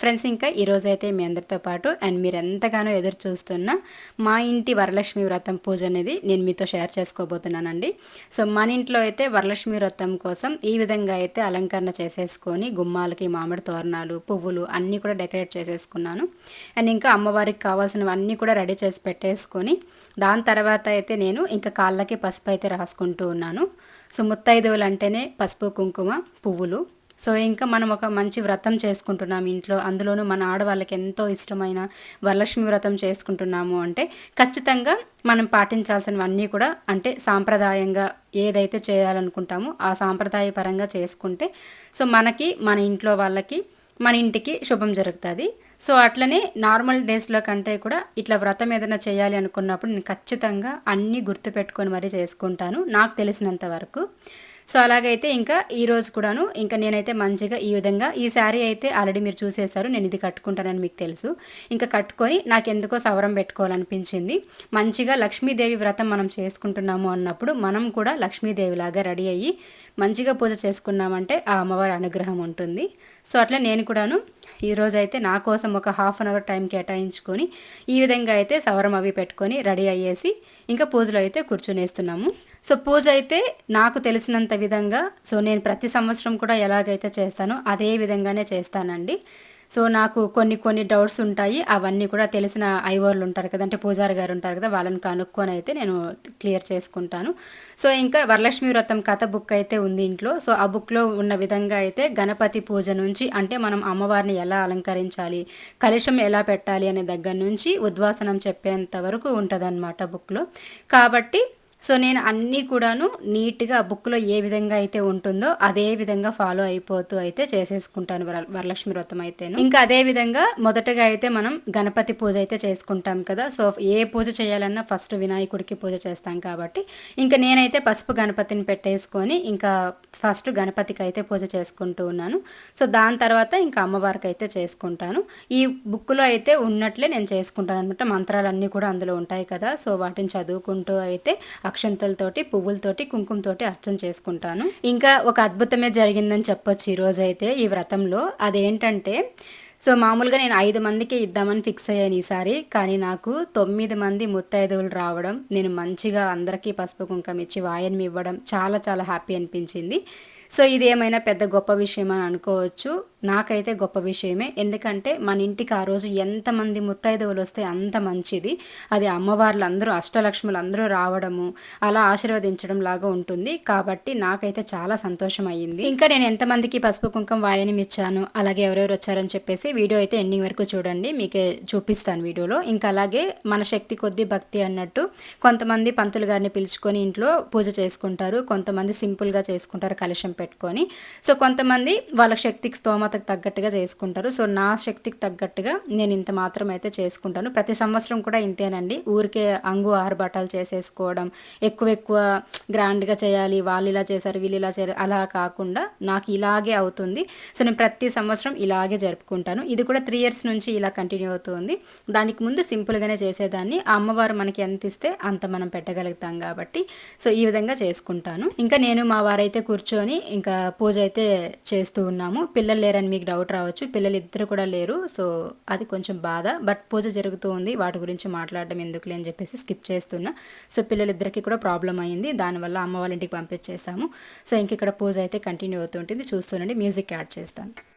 Friends ఇంకా ఈరోజు అయితే మీ అందరితో పాటు అండ్ మీరు ఎంతగానో ఎదురు చూస్తున్న మా ఇంటి వరలక్ష్మి వ్రతం పూజ అనేది నేను మీతో షేర్ చేసుకోబోతున్నానండి. సో మన ఇంట్లో అయితే వరలక్ష్మి వ్రతం కోసం ఈ విధంగా అయితే అలంకరణ చేసేసుకొని గుమ్మాలకి మామిడి తోరణాలు పువ్వులు అన్నీ కూడా డెకరేట్ చేసేసుకున్నాను. అండ్ ఇంకా అమ్మవారికి కావాల్సినవన్నీ కూడా రెడీ చేసి పెట్టేసుకొని దాని తర్వాత అయితే నేను ఇంకా కాళ్ళకి పసుపు అయితే రాసుకుంటూ ఉన్నాను. సో ముత్తైదువులు అంటేనే పసుపు కుంకుమ పువ్వులు సో ఇంకా మనం ఒక మంచి వ్రతం చేసుకుంటున్నాం ఇంట్లో అందులోనూ మన ఆడవాళ్ళకి ఎంతో ఇష్టమైన వరలక్ష్మి వ్రతం చేసుకుంటున్నాము అంటే ఖచ్చితంగా మనం పాటించాల్సినవన్నీ కూడా అంటే సాంప్రదాయంగా ఏదైతే చేయాలనుకుంటామో ఆ సాంప్రదాయ పరంగా చేసుకుంటే సో మనకి మన ఇంట్లో వాళ్ళకి మన ఇంటికి శుభం జరుగుతుంది. సో అట్లనే నార్మల్ డేస్లో కంటే కూడా ఇట్లా వ్రతం ఏదైనా చేయాలి అనుకున్నప్పుడు నేను ఖచ్చితంగా అన్నీ గుర్తుపెట్టుకొని మరీ చేసుకుంటాను నాకు తెలిసినంత వరకు. సో అలాగైతే ఇంకా ఈరోజు కూడాను ఇంకా నేనైతే మంచిగా ఈ విధంగా ఈ శారీ అయితే ఆల్రెడీ మీరు చూసేశారు నేను ఇది కట్టుకుంటానని మీకు తెలుసు. ఇంకా కట్టుకొని నాకు ఎందుకో సవరం పెట్టుకోవాలనిపించింది. మంచిగా లక్ష్మీదేవి వ్రతం మనం చేసుకుంటున్నాము అన్నప్పుడు మనం కూడా లక్ష్మీదేవిలాగా రెడీ అయ్యి మంచిగా పూజ చేసుకున్నామంటే ఆ అమ్మవారి అనుగ్రహం ఉంటుంది. సో అట్లా నేను కూడాను ఈరోజు అయితే నా కోసం ఒక హాఫ్ అన్ అవర్ టైం కేటాయించుకొని ఈ విధంగా అయితే సవరం అవి పెట్టుకొని రెడీ అయ్యేసి ఇంకా పూజలో అయితే కూర్చునేస్తున్నాము. సో పూజ అయితే నాకు తెలిసినంత విధంగా సో నేను ప్రతి సంవత్సరం కూడా ఎలాగైతే చేస్తానో అదే విధంగానే చేస్తానండి. సో నాకు కొన్ని కొన్ని డౌట్స్ ఉంటాయి. అవన్నీ కూడా తెలిసిన ఐవర్లు ఉంటారు కదా అంటే పూజారి గారు ఉంటారు కదా వాళ్ళని కనుక్కొని అయితే నేను క్లియర్ చేసుకుంటాను. సో ఇంకా వరలక్ష్మి వ్రతం కథ బుక్ అయితే ఉంది ఇంట్లో. సో ఆ బుక్లో ఉన్న విధంగా అయితే గణపతి పూజ నుంచి అంటే మనం అమ్మవారిని ఎలా అలంకరించాలి కలుషం ఎలా పెట్టాలి అనే దగ్గర నుంచి ఉద్వాసనం చెప్పేంత వరకు ఉంటుందన్నమాట బుక్లో కాబట్టి సో నేను అన్నీ కూడాను నీట్గా బుక్లో ఏ విధంగా అయితే ఉంటుందో అదే విధంగా ఫాలో అయిపోతూ అయితే చేసేసుకుంటాను వర వరలక్ష్మి వ్రతం అయితే ఇంకా అదే విధంగా మొదటగా అయితే మనం గణపతి పూజ అయితే చేసుకుంటాం కదా సో ఏ పూజ చేయాలన్నా ఫస్ట్ వినాయకుడికి పూజ చేస్తాం కాబట్టి. ఇంకా నేనైతే పసుపు గణపతిని పెట్టేసుకొని ఇంకా ఫస్ట్ గణపతికి అయితే పూజ చేసుకుంటూ ఉన్నాను. సో దాని తర్వాత ఇంకా అమ్మవారికి అయితే చేసుకుంటాను. ఈ బుక్లో అయితే ఉన్నట్లే నేను చేసుకుంటాను అనమాట మంత్రాలన్నీ కూడా అందులో ఉంటాయి కదా సో వాటిని చదువుకుంటూ అయితే అక్షంతలతోటి పువ్వులతోటి కుంకుమతోటి అర్చన చేసుకుంటాను. ఇంకా ఒక అద్భుతమే జరిగిందని చెప్పొచ్చు ఈరోజు అయితే ఈ వ్రతంలో. అదేంటంటే సో మామూలుగా నేను ఐదు మందికి ఇద్దామని ఫిక్స్ అయ్యాను ఈసారి కానీ నాకు తొమ్మిది మంది ముత్తైదువులు రావడం నేను మంచిగా అందరికీ పసుపు కుంకం ఇచ్చి వాయనం ఇవ్వడం చాలా చాలా హ్యాపీ అనిపించింది. సో ఇది ఏమైనా పెద్ద గొప్ప విషయం అని అనుకోవచ్చు. నాకైతే గొప్ప విషయమే. ఎందుకంటే మన ఇంటికి ఆ రోజు ఎంతమంది ముత్తైదువులు వస్తే అంత మంచిది. అది అమ్మవార్లు అందరూ అష్టలక్ష్ములు అందరూ రావడము అలా ఆశీర్వదించడం లాగా ఉంటుంది. కాబట్టి నాకైతే చాలా సంతోషం అయ్యింది ఇంకా నేను ఎంతమందికి పసుపు కుంకం వాయనం ఇచ్చాను అలాగే ఎవరెవరు వచ్చారని చెప్పేసి వీడియో అయితే ఎండింగ్ వరకు చూడండి. మీకే చూపిస్తాను వీడియోలో. ఇంకా అలాగే మన శక్తి కొద్ది భక్తి అన్నట్టు కొంతమంది పంతులు గారిని పిలుచుకొని ఇంట్లో పూజ చేసుకుంటారు. కొంతమంది సింపుల్గా చేసుకుంటారు కలశం పెట్టుకొని. సో కొంతమంది వాళ్ళ శక్తికి స్తోమత స్తోమతకు తగ్గట్టుగా చేసుకుంటారు. సో నా శక్తికి తగ్గట్టుగా నేను ఇంత మాత్రం అయితే చేసుకుంటాను. ప్రతి సంవత్సరం కూడా ఇంతేనండి. ఊరికే అంగు ఆరుబట్టాలు చేసేసుకోవడం ఎక్కువ ఎక్కువ గ్రాండ్గా చేయాలి వాళ్ళు ఇలా చేశారు వీళ్ళు ఇలా చేయాలి అలా కాకుండా నాకు ఇలాగే అవుతుంది. సో నేను ప్రతి సంవత్సరం ఇలాగే జరుపుకుంటాను. ఇది కూడా త్రీ ఇయర్స్ నుంచి ఇలా కంటిన్యూ అవుతుంది. దానికి ముందు సింపుల్గానే చేసేదాన్ని. ఆ అమ్మవారు మనకి ఎంత ఇస్తే అంత మనం పెట్టగలుగుతాం కాబట్టి. సో ఈ విధంగా చేసుకుంటాను. ఇంకా నేను మా వారైతే కూర్చొని ఇంకా పూజ అయితే చేస్తూ ఉన్నాము. పిల్లలు లేరని మీకు డౌట్ రావచ్చు. పిల్లలు ఇద్దరు కూడా లేరు. సో అది కొంచెం బాధ. బట్ పూజ జరుగుతూ ఉంది. వాటి గురించి మాట్లాడడం ఎందుకులే అని చెప్పేసి స్కిప్ చేస్తున్నా. సో పిల్లలిద్దరికి కూడా ప్రాబ్లం అయింది. దానివల్ల అమ్మ వాళ్ళ ఇంటికి పంపించేసాము సో ఇంక ఇక్కడ పూజ అయితే కంటిన్యూ అవుతుంటుంది చూస్తుండండి మ్యూజిక్ యాడ్ చేస్తాను.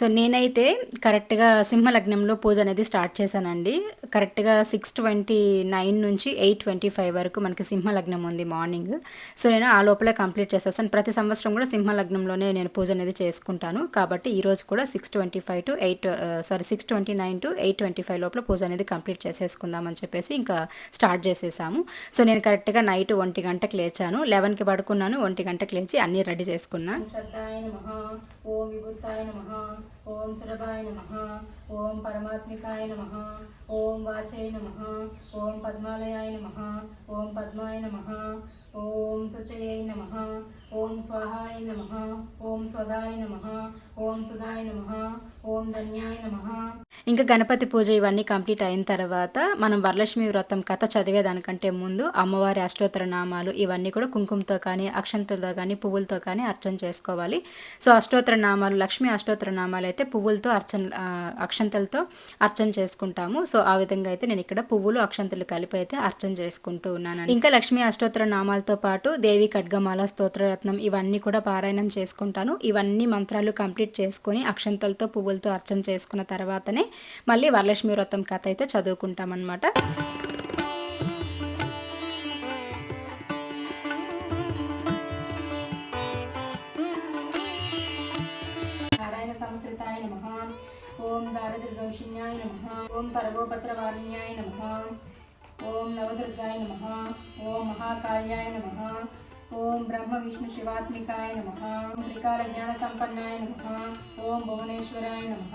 సో నేనైతే కరెక్ట్గా సింహలగ్నంలో పూజ అనేది స్టార్ట్ చేశానండి. కరెక్ట్గా సిక్స్ ట్వంటీ నైన్ నుంచి ఎయిట్ ట్వంటీ ఫైవ్ వరకు మనకి సింహలగ్నం ఉంది మార్నింగ్. సో నేను ఆ లోపలే కంప్లీట్ చేసేస్తాను. ప్రతి సంవత్సరం కూడా సింహలగ్నంలోనే నేను పూజ అనేది చేసుకుంటాను. కాబట్టి ఈరోజు కూడా six twenty five to eight sorry six twenty nine to eight twenty five లోపల పూజ అనేది కంప్లీట్ చేసేసుకుందామని చెప్పేసి ఇంకా స్టార్ట్ చేసేసాము. సో నేను కరెక్ట్గా నైట్ ఒంటి గంటకు లేచాను. లెవెన్కి పడుకున్నాను. ఒంటి గంటకు లేచి అన్నీ రెడీ చేసుకున్నాను ఓం విభూతాయ నమ. ఓం సురభాయ నమ ఓం పరమాత్మికాయ నమ ఓం వాచయ నమ ఓం పద్మాలయాయ నమ ఓం పద్మాయ నమ ఓం శుచయై నమ ఓం స్వాహాయ నమ ఓం స్వదాయ నమ ఓం సుధాయ నమ ఓం ధన్యాయ నమ. ఇంకా గణపతి పూజ ఇవన్నీ కంప్లీట్ అయిన తర్వాత మనం వరలక్ష్మి వ్రతం కథ చదివేదానికంటే ముందు అమ్మవారి అష్టోత్తర నామాలు ఇవన్నీ కూడా కుంకుమతో కానీ అక్షంతులతో కానీ పువ్వులతో కానీ అర్చన చేసుకోవాలి. సో అష్టోత్తర నామాలు లక్ష్మి అష్టోత్తర నామాలు అయితే పువ్వులతో అర్చన అక్షంతలతో అర్చన చేసుకుంటాము. సో ఆ విధంగా అయితే నేను ఇక్కడ పువ్వులు అక్షంతలు కలిపి అయితే అర్చన చేసుకుంటూ ఉన్నాను. ఇంకా లక్ష్మి అష్టోత్తర నామాలతో పాటు దేవి ఖడ్గమాల స్తోత్రరత్నం ఇవన్నీ కూడా పారాయణం చేసుకుంటాను. ఇవన్నీ మంత్రాలు కంప్లీట్ చేసుకొని అక్షంతలతో పువ్వులతో అర్చన చేసుకున్న తర్వాతనే మళ్ళీ వరలక్ష్మి వ్రతం కథ అయితే చదువుకుంటామన్నమాట. నారాయణ సంస్కృతాయ నమ. ఓం దారదుర్గౌషిణ్యాయ నమ. ఓం సర్వోపత్రవారిణ్యాయ నమ. ఓం నవదుర్గాయ నమ. ఓం మహాకాళ్యాయ నమ. ఓం బ్రహ్మ విష్ణు శివాత్మికాయ నమ. త్రికాల జ్ఞాన సంపన్నాయ నమ. ఓం భువనేశ్వరాయ నమ.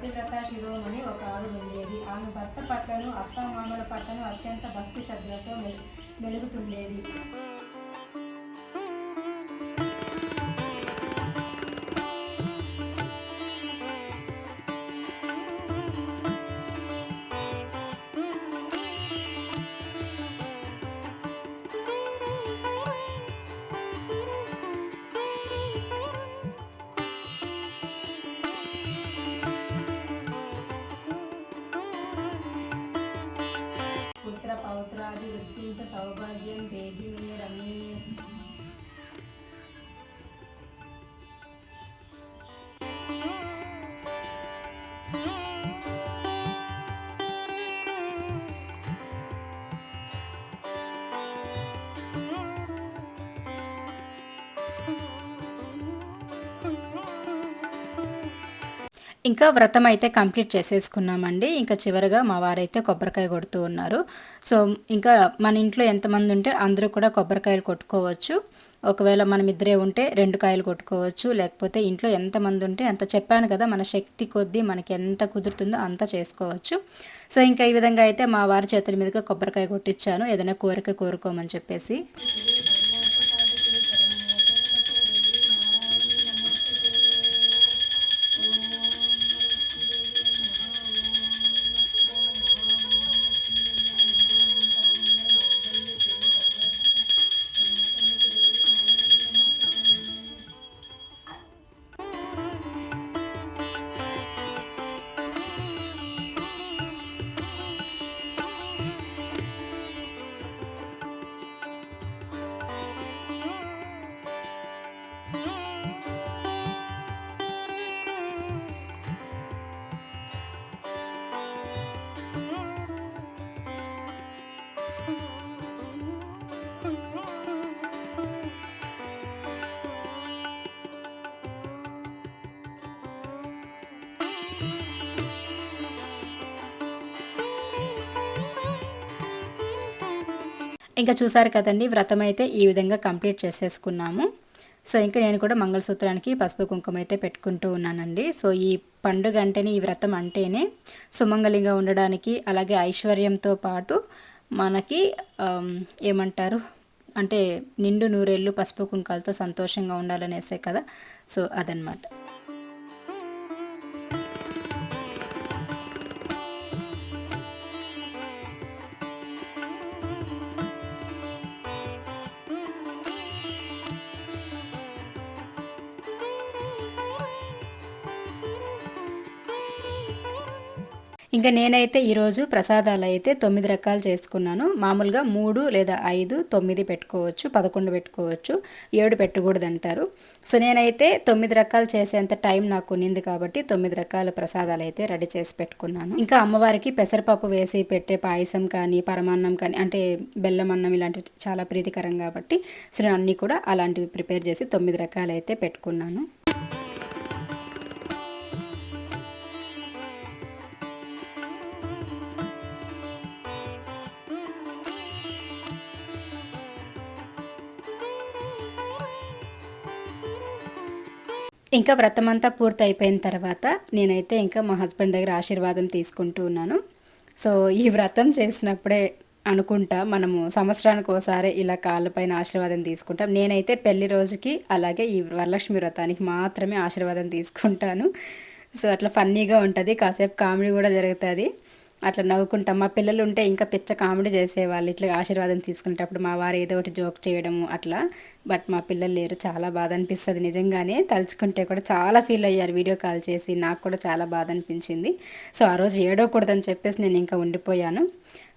సత్యప్రకాష్ పతివ్రత శిరోమణి ఒక ఆవిడ ఉండేది ఆమె భర్త పట్లను అత్తమామల పట్లను అత్యంత భక్తి శ్రద్ధలతో మెలుగుతుండేది. ఇంకా వ్రతం అయితే కంప్లీట్ చేసేసుకున్నామండి. ఇంకా చివరిగా మా వారైతే కొబ్బరికాయ కొడుతూ ఉన్నారు. సో ఇంకా మన ఇంట్లో ఎంతమంది ఉంటే అందరూ కూడా కొబ్బరికాయలు కొట్టుకోవచ్చు. ఒకవేళ మనం ఇద్దరే ఉంటే రెండు కాయలు కొట్టుకోవచ్చు. లేకపోతే ఇంట్లో ఎంతమంది ఉంటే అంత చెప్పాను కదా మన శక్తి కొద్దీ మనకి ఎంత కుదురుతుందో అంత చేసుకోవచ్చు. సో ఇంకా ఈ విధంగా అయితే మా వారి చేతుల మీదుగా కొబ్బరికాయ కొట్టించాను. ఏదైనా కోరిక కోరుకోమని చెప్పేసి. ఇంకా చూసారు కదండి వ్రతం అయితే ఈ విధంగా కంప్లీట్ చేసేసుకున్నాము. సో ఇంకా నేను కూడా మంగళసూత్రానికి పసుపు కుంకుమ అయితే పెట్టుకుంటూ ఉన్నానండి. సో ఈ పండుగ అంటేనే ఈ వ్రతం అంటేనే సుమంగళిగా ఉండడానికి అలాగే ఐశ్వర్యంతో పాటు మనకి ఏమంటారు అంటే నిండు నూరేళ్ళు పసుపు కుంకాలతో సంతోషంగా ఉండాలనేసే కదా. సో అదనమాట ఇంకా నేనైతే ఈరోజు ప్రసాదాలు అయితే తొమ్మిది రకాలు చేసుకున్నాను. మామూలుగా మూడు లేదా ఐదు తొమ్మిది పెట్టుకోవచ్చు పదకొండు పెట్టుకోవచ్చు ఏడు పెట్టకూడదు అంటారు సో నేనైతే తొమ్మిది రకాలు చేసేంత టైం నాకు ఉన్నింది కాబట్టి తొమ్మిది రకాల ప్రసాదాలు అయితే రెడీ చేసి పెట్టుకున్నాను. ఇంకా అమ్మవారికి పెసరపప్పు వేసి పెట్టే పాయసం కానీ పరమాన్నం కానీ అంటే బెల్లం అన్నం ఇలాంటివి చాలా ప్రీతికరం కాబట్టి సో అన్నీ కూడా అలాంటివి ప్రిపేర్ చేసి తొమ్మిది రకాలు అయితే పెట్టుకున్నాను. ఇంకా వ్రతం అంతా పూర్తి అయిపోయిన తర్వాత నేనైతే ఇంకా మా హస్బెండ్ దగ్గర ఆశీర్వాదం తీసుకుంటూ ఉన్నాను. సో ఈ వ్రతం చేసినప్పుడే అనుకుంటా మనము సంవత్సరానికి ఒకసారి ఇలా కాళ్ళపైన ఆశీర్వాదం తీసుకుంటాం. నేనైతే పెళ్ళి రోజుకి అలాగే ఈ వరలక్ష్మి వ్రతానికి మాత్రమే ఆశీర్వాదం తీసుకుంటాను. సో అట్లా ఫన్నీగా ఉంటుంది. కాసేపు కామెడీ కూడా జరుగుతుంది. అట్లా నవ్వుకుంటాం. మా పిల్లలు ఉంటే ఇంకా పిచ్చ కామెడీ చేసేవాళ్ళు. ఇట్లా ఆశీర్వాదం తీసుకునేటప్పుడు మా వారు ఏదో ఒకటి జోక్ చేయడము అట్లా. బట్ మా పిల్లలు లేరు. చాలా బాధ అనిపిస్తుంది నిజంగానే. తలుచుకుంటే కూడా చాలా ఫీల్ అయ్యారు వీడియో కాల్ చేసి. నాకు కూడా చాలా బాధ అనిపించింది. సో ఆ రోజు ఏడవకూడదని చెప్పేసి నేను ఇంకా ఉండిపోయాను.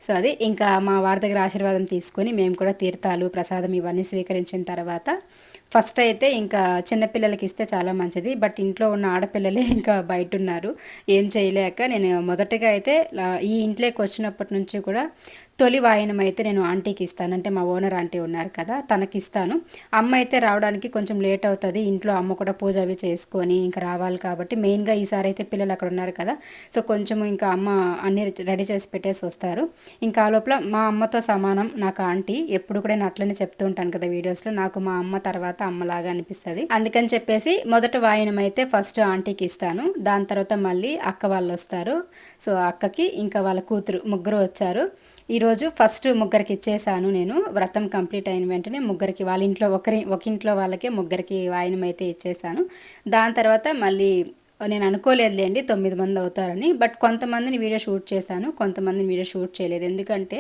సో అది ఇంకా మా వారి దగ్గర ఆశీర్వాదం తీసుకొని మేము కూడా తీర్థాలు ప్రసాదం ఇవన్నీ స్వీకరించిన తర్వాత ఫస్ట్ అయితే ఇంకా చిన్నపిల్లలకి ఇస్తే చాలా మంచిది. బట్ ఇంట్లో ఉన్న ఆడపిల్లలే ఇంకా బయట ఉన్నారు ఏం చేయలేక నేను మొదటగా అయితే ఈ ఇంట్లోకి వచ్చినప్పటి నుంచి కూడా తొలి వాయనం అయితే నేను ఆంటీకి ఇస్తాను. అంటే మా ఓనర్ ఆంటీ ఉన్నారు కదా తనకి ఇస్తాను అమ్మ అయితే రావడానికి కొంచెం లేట్ అవుతుంది. ఇంట్లో అమ్మ కూడా పూజ అవి చేసుకొని ఇంకా రావాలి కాబట్టి మెయిన్గా ఈసారి అయితే పిల్లలు అక్కడ ఉన్నారు కదా. సో కొంచెం ఇంకా అమ్మ అన్ని రెడీ చేసి పెట్టేసి వస్తారు. ఇంకా లోపల మా అమ్మతో సమానం నాకు ఆంటీ ఎప్పుడు కూడా నేను అట్లనే చెప్తూ ఉంటాను కదా వీడియోస్లో నాకు మా అమ్మ తర్వాత అమ్మలాగా అనిపిస్తుంది. అందుకని చెప్పేసి మొదట వాయనం అయితే ఫస్ట్ ఆంటీకి ఇస్తాను. దాని తర్వాత మళ్ళీ అక్క వాళ్ళు వస్తారు. సో అక్కకి ఇంకా వాళ్ళ కూతురు ముగ్గురు వచ్చారు. ఈరోజు ఫస్ట్ ముగ్గురికి ఇచ్చేసాను నేను. వ్రతం కంప్లీట్ అయిన వెంటనే ముగ్గురికి వాళ్ళ ఇంట్లో ఒకరి ఒక ఇంట్లో వాళ్ళకే ముగ్గురికి వాయనం అయితే ఇచ్చేసాను దాని తర్వాత మళ్ళీ నేను అనుకోలేదులేండి తొమ్మిది మంది అవుతారని. బట్ కొంతమందిని వీడియో షూట్ చేశాను కొంతమందిని వీడియో షూట్ చేయలేదు. ఎందుకంటే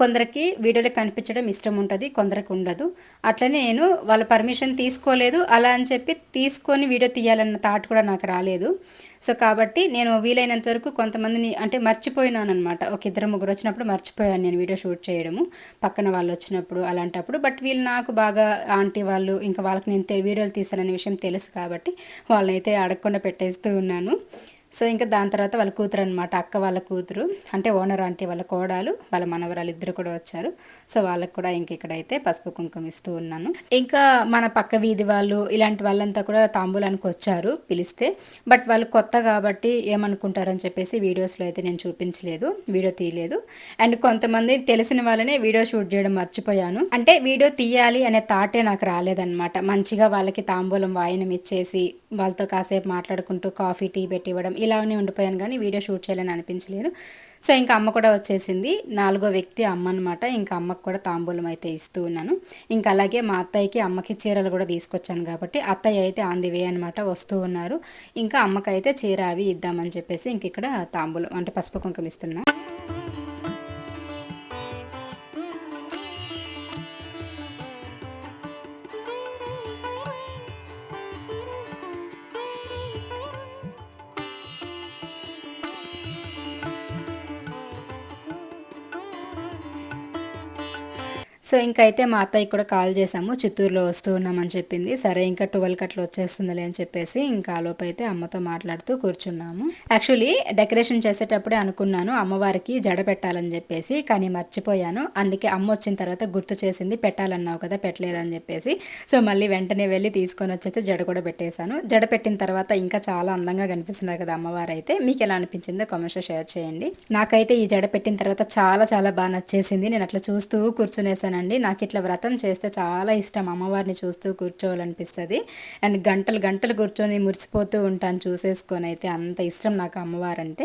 కొందరికి వీడియోలో కనిపించడం ఇష్టం ఉంటుంది కొందరికి ఉండదు. అట్లనే నేను వాళ్ళ పర్మిషన్ తీసుకోలేదు. అలా అని చెప్పి తీసుకొని వీడియో తీయాలన్న థాట్ కూడా నాకు రాలేదు. సో కాబట్టి నేను వీలైనంత వరకు కొంతమందిని అంటే మర్చిపోయినాను అనమాట ఒక ఇద్దరు ముగ్గురు వచ్చినప్పుడు మర్చిపోయాను నేను వీడియో షూట్ చేయడము పక్కన వాళ్ళు వచ్చినప్పుడు అలాంటప్పుడు. బట్ వీళ్ళు నాకు బాగా ఆంటీ వాళ్ళు ఇంకా వాళ్ళకి నేను వీడియోలు తీశాననే విషయం తెలుసు కాబట్టి వాళ్ళనైతే అడగకుండా పెట్టేస్తూ ఉన్నాను. సో ఇంకా దాని తర్వాత వాళ్ళ కూతురు అనమాట అక్క వాళ్ళ కూతురు అంటే ఓనర్ ఆంటీ వాళ్ళ కోడాలు వాళ్ళ మనవరాలు ఇద్దరు కూడా వచ్చారు. సో వాళ్ళకి కూడా ఇంక ఇక్కడైతే పసుపు కుంకుమ ఇస్తూ ఉన్నాను. ఇంకా మన పక్క వీధి వాళ్ళు ఇలాంటి వాళ్ళంతా కూడా తాంబూలానికి వచ్చారు పిలిస్తే. బట్ వాళ్ళు కొత్త కాబట్టి ఏమనుకుంటారని చెప్పేసి వీడియోస్లో అయితే నేను చూపించలేదు వీడియో తీయలేదు. అండ్ కొంతమంది తెలిసిన వాళ్ళనే వీడియో షూట్ చేయడం మర్చిపోయాను. అంటే వీడియో తీయాలి అనే థాటే నాకు రాలేదనమాట మంచిగా వాళ్ళకి తాంబూలం వాయనం ఇచ్చేసి వాళ్ళతో కాసేపు మాట్లాడుకుంటూ కాఫీ టీ పెట్టి ఇవ్వడం ఇలానే ఉండిపోయాను కానీ వీడియో షూట్ చేయాలని అనిపించలేదు. సో ఇంకా అమ్మ కూడా వచ్చేసింది. నాలుగో వ్యక్తి అమ్మ అనమాట ఇంకా అమ్మకు కూడా తాంబూలం అయితే ఇస్తూ ఉన్నాను. ఇంకా అలాగే మా అత్తయ్యకి అమ్మకి చీరలు కూడా తీసుకొచ్చాను కాబట్టి అత్తయ్య అయితే ఆన్ ది వే అనమాట వస్తూ ఉన్నారు. ఇంకా అమ్మకైతే చీర అవి ఇద్దామని చెప్పేసి ఇంక ఇక్కడ తాంబూలం అంటే పసుపు కుంకుమ ఇస్తున్నాను సో ఇంకైతే మా అత్తయ్య కూడా కాల్ చేసాము చిత్తూరులో వస్తూ ఉన్నామని చెప్పింది. సరే ఇంకా ట్వెల్వ్ అట్లా వచ్చేస్తుందిలే అని చెప్పేసి ఇంకా లోపు అయితే అమ్మతో మాట్లాడుతూ కూర్చున్నాము. యాక్చువల్లీ డెకరేషన్ చేసేటప్పుడే అనుకున్నాను అమ్మవారికి జడ పెట్టాలని చెప్పేసి కానీ మర్చిపోయాను. అందుకే అమ్మ వచ్చిన తర్వాత గుర్తు చేసింది పెట్టాలన్నావు కదా పెట్టలేదని చెప్పేసి. సో మళ్ళీ వెంటనే వెళ్ళి తీసుకొని వచ్చేస్తే జడ కూడా పెట్టేశాను. జడ పెట్టిన తర్వాత ఇంకా చాలా అందంగా కనిపిస్తున్నారు కదా అమ్మవారు అయితే మీకు ఎలా అనిపించిందో కామెంట్స్ షేర్ చేయండి. నాకైతే ఈ జడ పెట్టిన తర్వాత చాలా చాలా బాగా నచ్చేసింది. నేను అట్లా చూస్తూ కూర్చునేసాను కూర్చునేసానండి నాకు ఇట్లా వ్రతం చేస్తే చాలా ఇష్టం. అమ్మవారిని చూస్తూ కూర్చోవాలనిపిస్తుంది. అండ్ గంటలు గంటలు కూర్చొని మురిసిపోతూ ఉంటాను చూసేసుకొని అయితే అంత ఇష్టం నాకు అమ్మవారు అంటే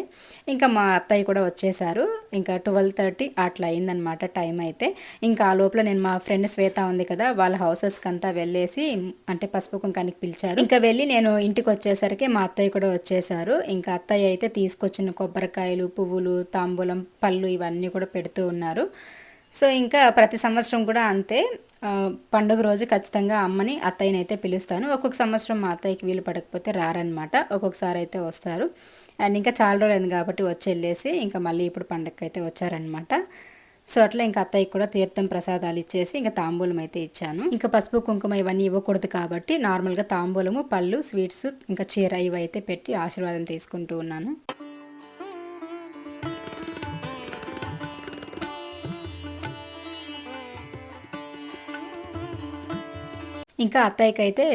ఇంకా మా అత్తయ్య కూడా వచ్చేసారు. ఇంకా ట్వెల్వ్ థర్టీ అట్లా అయిందనమాట టైం అయితే. ఇంకా ఆ లోపల నేను మా ఫ్రెండ్ శ్వేత ఉంది కదా వాళ్ళ హౌసెస్కి అంతా వెళ్ళేసి అంటే పసుపు కుంకానికి పిలిచారు. ఇంకా వెళ్ళి నేను ఇంటికి వచ్చేసరికి మా అత్తయ్య కూడా వచ్చేసారు. ఇంకా అత్తయ్య అయితే తీసుకొచ్చిన కొబ్బరికాయలు పువ్వులు తాంబూలం పళ్ళు ఇవన్నీ కూడా పెడుతూ ఉన్నారు. సో ఇంకా ప్రతి సంవత్సరం కూడా అంతే. పండుగ రోజు ఖచ్చితంగా అమ్మని అత్తయ్యని అయితే పిలుస్తాను. ఒక్కొక్క సంవత్సరం మా అత్తయ్యకి వీలు పడకపోతే రారనమాట ఒక్కొక్కసారి అయితే వస్తారు. అండ్ ఇంకా చాలా రోజులు కాబట్టి వచ్చి వెళ్ళేసి ఇంకా మళ్ళీ ఇప్పుడు పండగకి అయితే వచ్చారనమాట సో అట్లా ఇంకా అత్తయ్యకి కూడా తీర్థం ప్రసాదాలు ఇచ్చేసి ఇంకా తాంబూలం అయితే ఇచ్చాను. ఇంకా పసుపు కుంకుమ ఇవన్నీ ఇవ్వకూడదు కాబట్టి నార్మల్గా తాంబూలము పళ్ళు స్వీట్స్ ఇంకా చీర ఇవి అయితే పెట్టి ఆశీర్వాదం తీసుకుంటూ ఉన్నాను. ఇంకా అత్తయ్యకి అయితే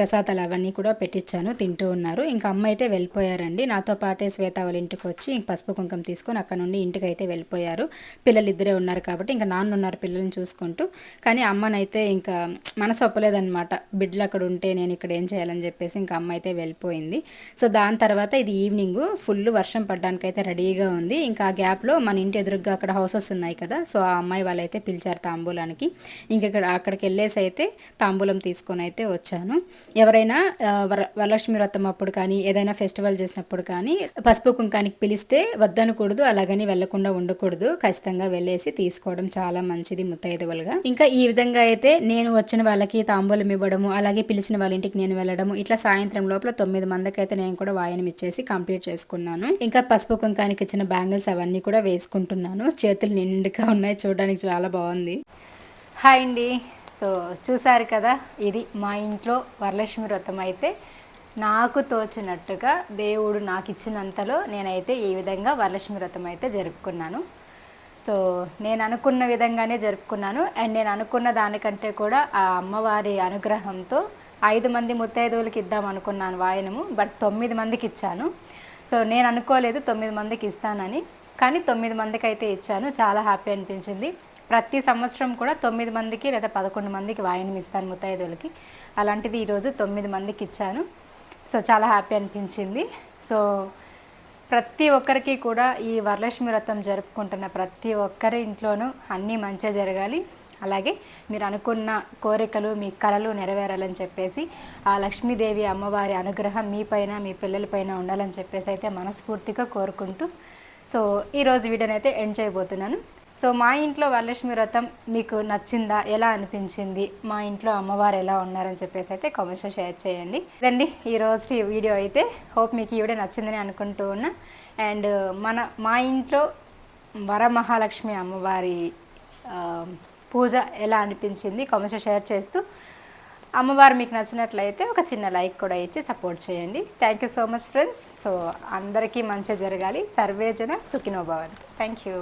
ప్రసాదాలు అవన్నీ కూడా పెట్టించాను తింటూ ఉన్నారు. ఇంకా అమ్మ అయితే వెళ్ళిపోయారండి. నాతో పాటే శ్వేత వాళ్ళ ఇంటికి వచ్చి ఇంక పసుపు కుంకం తీసుకొని అక్కడ నుండి ఇంటికి అయితే వెళ్ళిపోయారు. పిల్లలు ఇద్దరే ఉన్నారు కాబట్టి ఇంకా నాన్న ఉన్నారు పిల్లల్ని చూసుకుంటూ. కానీ అమ్మనైతే ఇంకా మనసు ఒప్పలేదనమాట బిడ్డలు అక్కడ ఉంటే నేను ఇక్కడ ఏం చేయాలని చెప్పేసి ఇంకా అమ్మ అయితే వెళ్ళిపోయింది. సో దాని తర్వాత ఇది ఈవినింగ్ ఫుల్ వర్షం పడడానికి అయితే రెడీగా ఉంది. ఇంకా ఆ గ్యాప్లో మన ఇంటి ఎదురుగా అక్కడ హౌసెస్ ఉన్నాయి కదా సో ఆ అమ్మాయి వాళ్ళైతే పిలిచారు తాంబూలానికి. ఇంక ఇక్కడ అక్కడికి వెళ్ళేసి అయితే తాంబూలం తీసుకొని అయితే వచ్చాను. ఎవరైనా వర వరలక్ష్మి వ్రతం అప్పుడు కానీ ఏదైనా ఫెస్టివల్ చేసినప్పుడు కానీ పసుపు కుంకానికి పిలిస్తే వద్దనకూడదు అలాగని వెళ్ళకుండా ఉండకూడదు ఖచ్చితంగా వెళ్ళేసి తీసుకోవడం చాలా మంచిది ముత్తైదువులుగా. ఇంకా ఈ విధంగా అయితే నేను వచ్చిన వాళ్ళకి తాంబూలం ఇవ్వడము అలాగే పిలిచిన వాళ్ళ ఇంటికి నేను వెళ్ళడము ఇట్లా సాయంత్రం లోపల తొమ్మిది మందికి అయితే నేను కూడా వాయనం ఇచ్చేసి కంప్లీట్ చేసుకున్నాను. ఇంకా పసుపు కుంకానికి ఇచ్చిన బ్యాంగిల్స్ అవన్నీ కూడా వేసుకుంటున్నాను. చేతులు నిండుగా ఉన్నాయి చూడడానికి చాలా బాగుంది. హాయ్ అండి. సో చూసారు కదా ఇది మా ఇంట్లో వరలక్ష్మి వ్రతం అయితే నాకు తోచినట్టుగా దేవుడు నాకు ఇచ్చినంతలో నేనైతే ఈ విధంగా వరలక్ష్మి వ్రతం అయితే జరుపుకున్నాను. సో నేను అనుకున్న విధంగానే జరుపుకున్నాను. అండ్ నేను అనుకున్న దానికంటే కూడా ఆ అమ్మవారి అనుగ్రహంతో ఐదు మంది ముత్తైదువులకి ఇద్దాం అనుకున్నాను వాయనము బట్ తొమ్మిది మందికి ఇచ్చాను. సో నేను అనుకోలేదు తొమ్మిది మందికి ఇస్తానని కానీ తొమ్మిది మందికి అయితే ఇచ్చాను. చాలా హ్యాపీ అనిపించింది. ప్రతి సంవత్సరం కూడా తొమ్మిది మందికి లేదా పదకొండు మందికి వాయినం ఇస్తాను ముత్తైదులకి అలాంటిది ఈరోజు తొమ్మిది మందికి ఇచ్చాను. సో చాలా హ్యాపీ అనిపించింది. సో ప్రతి ఒక్కరికి కూడా ఈ వరలక్ష్మి వ్రతం జరుపుకుంటున్న ప్రతి ఒక్కరి ఇంట్లోనూ అన్నీ మంచిగా జరగాలి. అలాగే మీరు అనుకున్న కోరికలు మీ కళలు నెరవేరాలని చెప్పేసి ఆ లక్ష్మీదేవి అమ్మవారి అనుగ్రహం మీ పైన మీ పిల్లలపైన ఉండాలని చెప్పేసి అయితే మనస్ఫూర్తిగా కోరుకుంటూ సో ఈరోజు వీడియోనైతే అయితే ఎండ్ చేయబోతున్నాను. సో మా ఇంట్లో వరలక్ష్మి వ్రతం మీకు నచ్చిందా? ఎలా అనిపించింది? మా ఇంట్లో అమ్మవారు ఎలా ఉన్నారని చెప్పేసి అయితే కామెంట్స్లో షేర్ చేయండి. ఇదండి ఈ వీడియో అయితే. హోప్ మీకు ఈ వీడియో నచ్చిందని అనుకుంటూ ఉన్నా. అండ్ మన మా ఇంట్లో వరమహాలక్ష్మి అమ్మవారి పూజ ఎలా అనిపించింది? కామెంట్స్లో షేర్ చేస్తూ అమ్మవారు మీకు నచ్చినట్లయితే ఒక చిన్న లైక్ కూడా ఇచ్చి సపోర్ట్ చేయండి. Thank you so much friends so అందరికీ మంచి జరగాలి. సర్వేజన సుఖినోభవంత్ థ్యాంక్ యూ